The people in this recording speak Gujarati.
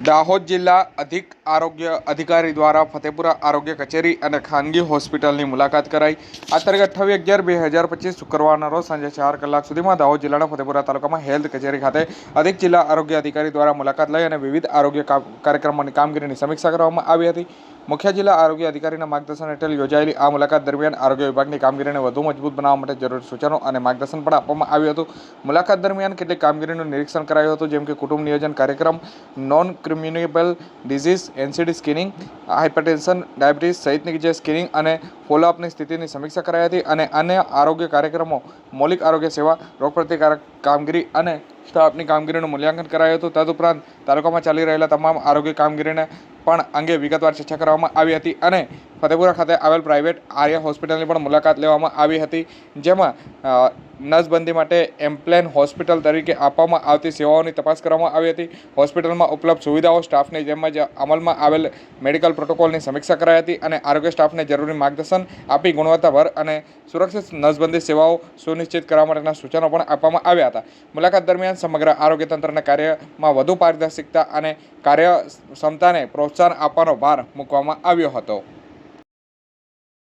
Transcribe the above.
દાહોદ જિલ્લા અધિક આરોગ્ય અધિકારી દ્વારા ફતેપુરા આરોગ્ય કચેરી અને ખાનગી હોસ્પિટલની મુલાકાત કરાઈ. તારીખ અઠ્ઠાવીસ અગિયાર બે હજાર પચીસ શુક્રવારના રોજ સાંજે ચાર કલાક સુધીમાં દાહોદ જિલ્લાના ફતેપુરા તાલુકામાં હેલ્થ કચેરી ખાતે અધિક જિલ્લા આરોગ્ય અધિકારી દ્વારા મુલાકાત લઈ અને વિવિધ આરોગ્ય કાર્યક્રમોની કામગીરીની સમીક્ષા કરવામાં આવી હતી. મુખ્ય જિલ્લા આરોગ્ય અધિકારીના માર્ગદર્શન હેઠળ યોજાયેલી આ મુલાકાત દરમિયાન આરોગ્ય વિભાગની કામગીરીને વધુ મજબૂત બનાવવા માટે જરૂરી સૂચનો અને માર્ગદર્શન પણ આપવામાં આવ્યું હતું. મુલાકાત દરમિયાન કેટલીક કામગીરીનું નિરીક્ષણ કરાયું હતું, જેમ કે કુટુંબ નિયોજન કાર્યક્રમ non communicable disease NCD screening hypertension, diabetes સહિતની જે સ્કિનિંગ અને ફોલોઅપની સ્થિતિની સમીક્ષા કરાઈ હતી અને અન્ય આરોગ્ય કાર્યક્રમો, મૌલિક આરોગ્ય સેવા, રોગપ્રતિકારક કામગીરી અને સ્ટાફની કામગીરીનું મૂલ્યાંકન કરાયું હતું. તદુપરાંત તાલુકામાં ચાલી રહેલા તમામ આરોગ્ય કામગીરીને પણ અંગે વિગતવાર ચર્ચા કરવામાં આવી હતી અને ફતેપુરા ખાતે આવેલ પ્રાઇવેટ આર્ય હોસ્પિટલની પણ મુલાકાત લેવામાં આવી હતી, જેમાં નસબંધી માટે એમ્પ્લેન હોસ્પિટલ તરીકે આપવામાં આવતી સેવાઓની તપાસ કરવામાં આવી હતી. હોસ્પિટલમાં ઉપલબ્ધ સુવિધાઓ સ્ટાફની તેમજ અમલમાં આવેલ મેડિકલ પ્રોટોકોલની સમીક્ષા કરાઈ હતી અને આરોગ્ય સ્ટાફને જરૂરી માર્ગદર્શન આપી ગુણવત્તાભર અને સુરક્ષિત નસબંધી સેવાઓ સુનિશ્ચિત કરવા માટેના સૂચનો પણ આપવામાં આવ્યા હતા. મુલાકાત દરમિયાન સમગ્ર આરોગ્ય તંત્રના કાર્યમાં વધુ પારદર્શિકતા અને કાર્યક્ષમતાને પ્રોત્સાહન આપવાનો ભાર મૂકવામાં આવ્યો હતો.